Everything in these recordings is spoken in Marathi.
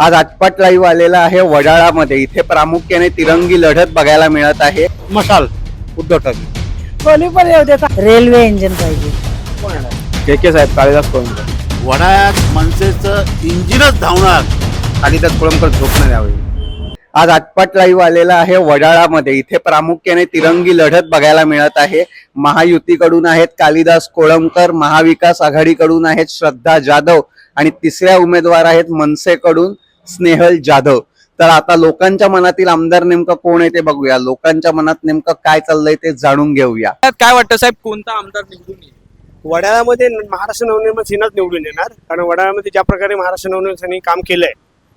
आज आटपाट लाईव्ह आलेला आहे वडाळामध्ये. इथे प्रामुख्याने तिरंगी लढत बघायला मिळत आहे. मशाल उद्धव ठाकरे. कोणी पण येऊ देता. रेल्वे इंजिन पाहिजे. के के साहेब काळीदास कोळंबकर. वडाळ्यात मनसेचं इंजिनच धावणार. कालिदास कोळंबकर झोपणार यावेळी. आज आटपाट लाईव्ह आलेला आहे वडाळामध्ये. इथे प्रामुख्याने तिरंगी लढत बघायला मिळत आहे. महायुतीकडून आहेत कालिदास कोळंबकर महाविकास आघाडीकडून आहेत श्रद्धा जाधव आणि तिसऱ्या उमेदवार आहेत मनसेकडून स्नेहल जाधव. तर आता लोकांच्या मनातील आमदार नेमकं कोण आहे ते बघूया. लोकांच्या मनात नेमकं काय चाललंय ते जाणून घेऊया. काय वाटतं साहेब कोणता आमदार निवडून येईल? वडाळ्यामध्ये महाराष्ट्र नवनिर्माण सेनाच निवडून येणार. कारण वडाळ्यामध्ये ज्या प्रकारे महाराष्ट्र नवनिर्माण सेनेने काम केलंय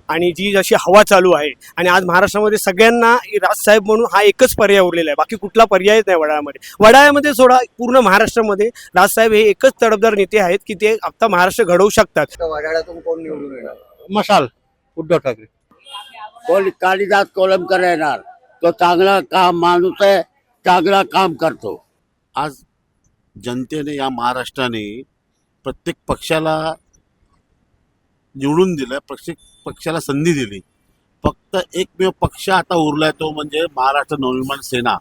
आणि जी जशी हवा चालू आहे आणि आज महाराष्ट्रामध्ये सगळ्यांना राजसाहेब म्हणून हा एकच पर्याय उरलेला आहे. बाकी कुठला पर्यायच नाही वडाळ्यामध्ये वडाळ्यामध्ये सोडा पूर्ण महाराष्ट्रामध्ये राजसाहेब हे एकच तडफदार नेते आहेत की ते आता महाराष्ट्र घडवू शकतात. वडाळ्यातून कोण निवडून येणार? मशाल. उद्धव ठाकरे. कोण कालिदास कोलमकर येणार? तो चांगला काम माणूस आहे चांगला काम करतो. आज जनतेने या महाराष्ट्राने प्रत्येक पक्षाला निवडून दिलं प्रत्येक पक्षाला संधी दिली. फक्त एकमेव पक्ष आता उरलाय तो म्हणजे महाराष्ट्र नवनिर्माण सेना.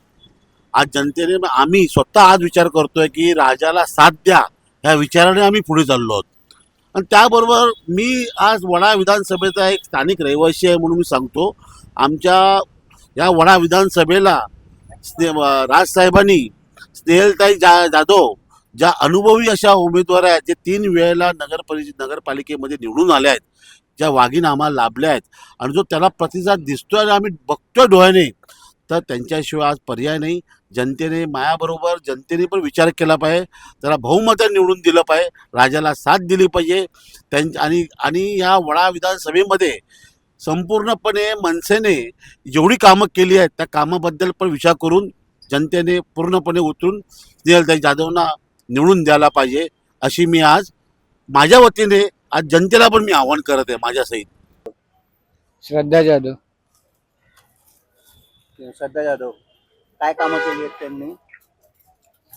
आज जनतेने आम्ही स्वतः आज विचार करतोय की राजाला साथ द्या ह्या विचाराने आम्ही पुढे चाललो आहोत. आणि त्याबरोबर मी आज वडा विधानसभेचा एक स्थानिक रहिवासी आहे म्हणून मी सांगतो. आमच्या या वडा विधानसभेला स्ने राजसाहेबांनी स्नेहलताई जा जाधव ज्या अनुभवी अशा उमेदवार आहेत जे तीन वेळेला नगर परिषद नगरपालिकेमध्ये निवडून आल्या आहेत ज्या वाघीनं आम्हाला लाभल्या आहेत आणि जो त्याला प्रतिसाद दिसतोय आणि आम्ही बघतोय डोळ्याने तर त्यांच्याशिवाय आज पर्याय नाही. जनतेने मायाबरोबर जनतेने पण विचार केला पाहिजे. त्याला बहुमतं निवडून दिलं पाहिजे. राजाला साथ दिली पाहिजे. त्यां आणि आणि या वडा विधानसभेमध्ये संपूर्णपणे मनसेने जेवढी कामं केली आहेत त्या कामाबद्दल पण विचार करून जनतेने पूर्णपणे उतरून स्नेहलताई जाधवना निवडून द्यायला पाहिजे अशी मी आज माझ्या वतीने आज जनतेला पण मी आव्हान करत आहे माझ्या सहित श्रद्धा जाधव. श्रद्धा जाधव. काय कामं केली आहेत त्यांनी?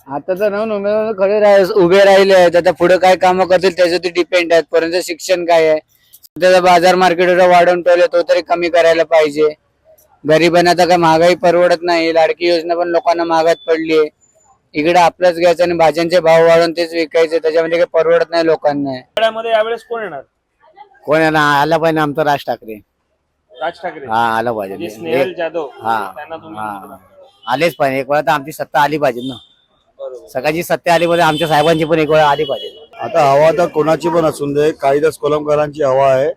आता तर नवीन उमेदवार खडे राह उभे राहिले आहेत. आता पुढे काय कामं करतील त्याच्यावरती डिपेंड आहेत. परंतु शिक्षण काय आहे? सध्याचा बाजार मार्केट वाढवून ठेवले तो तरी कमी करायला पाहिजे. गरिबांना आता काय महागाई परवडत नाही. लाडकी योजना पण लोकांना महागात पडली आहे. इकडे आपलंच घ्यायचं आणि भाज्यांचे भाव वाढवून तेच विकायचे. त्याच्यामध्ये काही परवडत नाही लोकांना. यावेळेस कोण येणार? कोण आहे ना आला पाहिजे आमचा राज ठाकरे. राज ठाकरे. हा आला पाहिजे. स्नेहल जाधव. हा त्यांना तुम्ही हा. आलेच पाहिजे. एक वेळा तर आमची सत्ता आली पाहिजे ना. बरोबर. सगळ्याची सत्ता आली पाहिजे आमच्या साहेबांची पण एक वेळा आली पाहिजे. आता हवा तर कोणाची पण असून दे कालिदास कोलमकरांची हवा आहे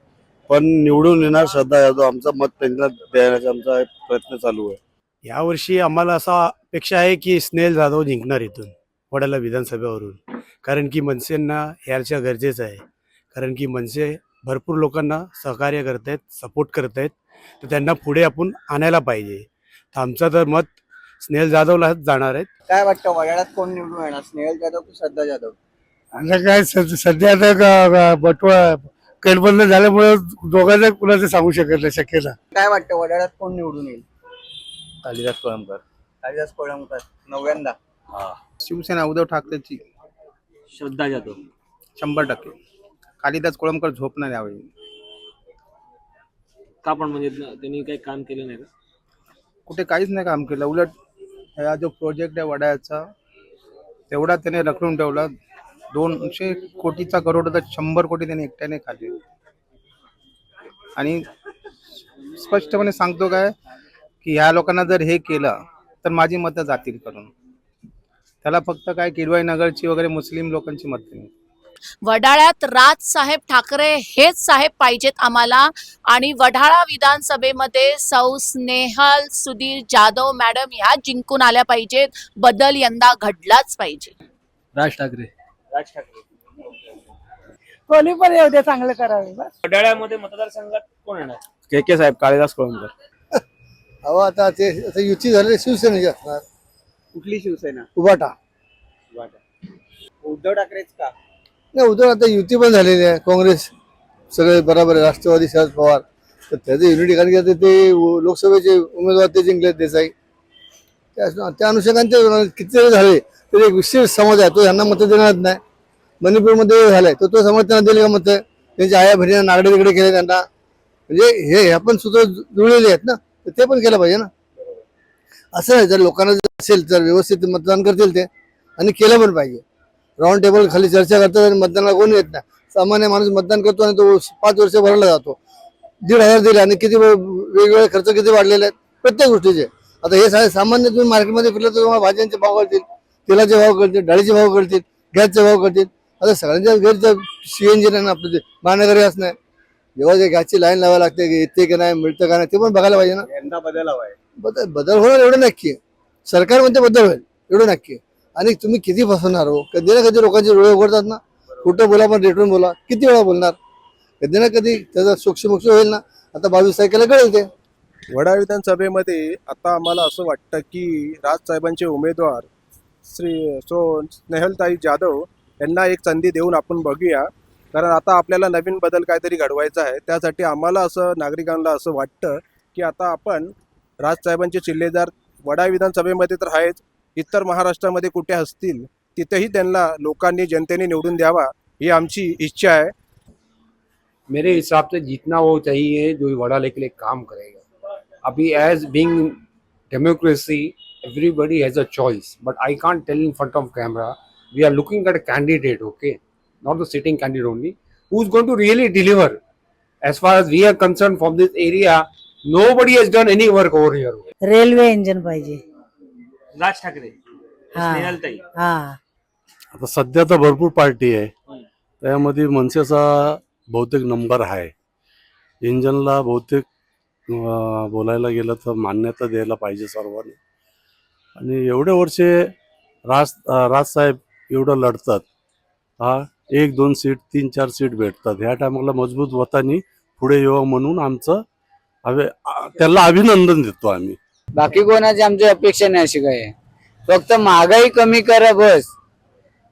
पण निवडून येणार श्रद्धा यादव आमचं मत त्यांना देण्याचा आमचा प्रयत्न चालू आहे. यावर्षी आम्हाला असा अपेक्षा आहे की स्नेहल जाधव जिंकणार इथून वडाला विधानसभेवरून. कारण की मनसेंना याच्या गरजेचं आहे. कारण की मनसे भरपूर लोकांना सहकार्य करत आहेत सपोर्ट करत आहेत तर त्यांना पुढे आपण आणायला पाहिजे. तर आमचं तर मत स्नेहल जाधवलाच जाणार आहे काय वाटतं वडाळ्यात कोण निवडून येणार? स्नेहल जाधव की श्रद्धा जाधव? आता काय सध्या आता बटवा गटबंद झाल्यामुळे दोघांना कुणाचं सांगू शकत नाही शक्यता. काय वाटतं वडाळ्यात कोण निवडून येईल? कालिदास कोळमकर कालिदास कोळंबकर नव्याण्णव शिवसेना उद्धव ठाकरेची. श्रद्धा जाधव. शंभर टक्के. कालिदास कोळंबकर झोपणार यावेळी. का पण म्हणजे त्यांनी काही काम केलं नाही का? कुठे काहीच नाही काम केलं. उलट हा जो प्रोजेक्ट आहे वडाळ्याचा तेवढा त्याने रखडून ठेवला. दोनशे कोटीचा करोड तर शंभर कोटी त्याने एकट्याने खाल्ले. आणि स्पष्टपणे सांगतो काय की ह्या लोकांना जर हे केलं तर माझी मतं जातील करून त्याला फक्त काय किडवाई नगरची वगैरे मुस्लिम लोकांची मतं वडाळ्यात राजसाहेब ठाकरे हेच साहेब पाहिजेत आम्हाला. आणि वडाळा विधानसभेमध्ये सौ स्नेहल सुधीर जाधव मॅडम ह्या जिंकून आल्या पाहिजेत. बदल यंदा घडलाच पाहिजे. राज ठाकरे. राज ठाकरे. कोणी पण येऊ दे चांगलं करावे बस. वडाळ्यामध्ये मतदारसंघात कोण येणार? के के साहेब काळीदास कोळंबकर. अहो आता ते आता युती झालेली शिवसेनेची असणार. कुठली शिवसेना? उभाटा उद्धव ठाकरेच का? नाही उद्धव आता युती पण झालेली आहे. काँग्रेस सगळे बरोबर आहे. राष्ट्रवादी शरद पवार. तर त्याचं युनिटी कारण की आता ते लोकसभेचे उमेदवार ते जिंकले देसाई. त्या त्या अनुषंगाने ते किती जरी झाले तरी एक विशेष समाज आहे. तो यांना मतं देणार नाही. मणिपूरमध्ये झालाय तर तो समाज त्यांना दिले का मतं? त्यांच्या आया बहिणीला नागडे तिकडे केले त्यांना. म्हणजे हे ह्या पण सूत्र जुळलेले आहेत ना? तर ते पण केलं पाहिजे ना? असं नाही जर लोकांना जर असेल तर व्यवस्थित मतदान करतील ते. आणि केलं पण पाहिजे. राऊंड टेबल खाली चर्चा करतात आणि मतदानाला कोण येत नाही. सामान्य माणूस मतदान करतो आणि तो पाच वर्ष भरला जातो. दीड हजार दिले आणि किती वेगवेगळे खर्च किती वाढलेले आहेत? प्रत्येक गोष्टीचे. आता हे सगळे सामान्य तुम्ही मार्केटमध्ये फिरलं तर तुम्हाला भाज्यांचे भाव कळतील तेलाचे भाव कळतील डाळीचे भाव कळतील गॅसचे भाव कळतील. आता सगळ्यांच्या घरचं सीएनजी नाही ना आपलं ते महानगरी असं नाही जेव्हा जे गॅसची लाईन लावायला लागते की येते की नाही मिळतं का नाही ते पण बघायला पाहिजे ना. यंदा बदल बदल बदल होणार एवढं नक्की आहे. सरकार म्हणते बदल होईल एवढं नक्की आणि तुम्ही किती फसवणार हो? कधी ना कधी लोकांचे डोळे उघडतात ना. कुठं बोला पण रेटून बोला. किती वेळा बोलणार? कधी ना कधी त्याचा सूक्ष्मोक्ष होईल ना. आता बावीस तारखेला कळेल ते. वडा विधानसभेमध्ये आता आम्हाला असं वाटतं की राजसाहेबांचे उमेदवार श्री सो स्नेहलताई जाधव यांना एक संधी देऊन आपण बघूया. कारण आता आपल्याला नवीन बदल काहीतरी घडवायचा आहे. त्यासाठी आम्हाला असं नागरिकांना असं वाटतं की आता आपण राजसाहेबांचे चिल्लेदार वडा विधानसभेमध्ये तर आहेच. इतर महाराष्ट्रामध्ये कुठे असतील तिथेही त्यांना लोकांनी जनतेने निवडून द्यावा ही आमची इच्छा आहे. मेरे हिसाब से जितना वो चाहिए जो वड़ा लेके लिए काम करेगा। अभी as being democracy everybody has a choice but I can't tell in front of camera we are looking at a candidate okay not the sitting candidate only who is going to really deliver as far as we are concern from this area nobody has done any work over here railway engine पाहिजे राज ठाकरे हा. स्नेहलताई. हा. आता सध्या तर भरपूर पार्टी आहे. त्यामध्ये मनसेचा बहुतेक नंबर आहे. इंजनला बहुतेक अं, बोलायला गेलं तर मान्यता द्यायला पाहिजे सर्वांनी. आणि एवढे वर्षे राज अं, राजसाहेब एवढं लढतात. हा एक दोन सीट तीन चार सीट भेटतात. ह्या टायमाला मजबूत वतानी पुढे यावं म्हणून आमचं हवे आ- त्याला अभिनंदन देतो आम्ही. बाकी कोणाची आमची अपेक्षा नाही अशी काय. फक्त महागाई कमी करा बस.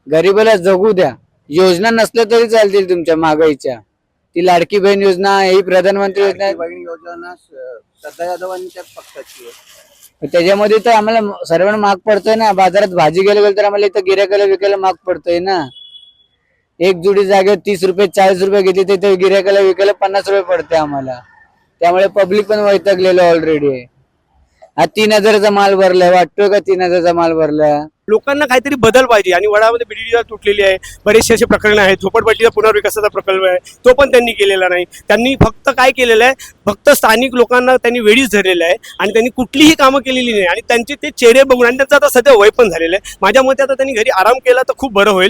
गरीबाला जगू द्या. योजना नसल्या तरी चालतील तुमच्या महागाईच्या. ती लाडकी बहीण योजना ही प्रधानमंत्री योजना योजना श्रद्धा यादवांच्याच पक्षाची आहे. त्याच्यामध्ये तर आम्हाला सर्वांना महाग पडतोय ना. बाजारात भाजी गेलं गेलं तर आम्हाला इथं गिऱ्हाईकाला विकायला महाग पडतोय ना. एक जुडी जागेवर तीस रुपये चाळीस रुपये घेतली तर ते गिऱ्हाईकाला विकायला पन्नास रुपये पडते आम्हाला. त्यामुळे पब्लिक पण वैतागलेलं ऑलरेडी आहे. हा तीन हजाराचा माल भरलाय वाटतोय का तीन हजाराचा माल भरला? लोकांना काहीतरी बदल पाहिजे. आणि वडामध्ये बीडीडी तुटलेली आहे. बरेचसे असे प्रकरण आहेत. झोपडपट्टीचा पुनर्विकासाचा प्रकल्प आहे. तो पण त्यांनी केलेला नाही. त्यांनी फक्त काय केलेलं आहे? फक्त स्थानिक लोकांना त्यांनी वेळीच धरलेलं आहे. आणि त्यांनी कुठलीही कामं केलेली नाही. आणि त्यांचे ते चेहरे बघून आणि त्यांचं आता सध्या वय पण झालेलं आहे. माझ्या मते आता त्यांनी घरी आराम केला तर खूप बरं होईल.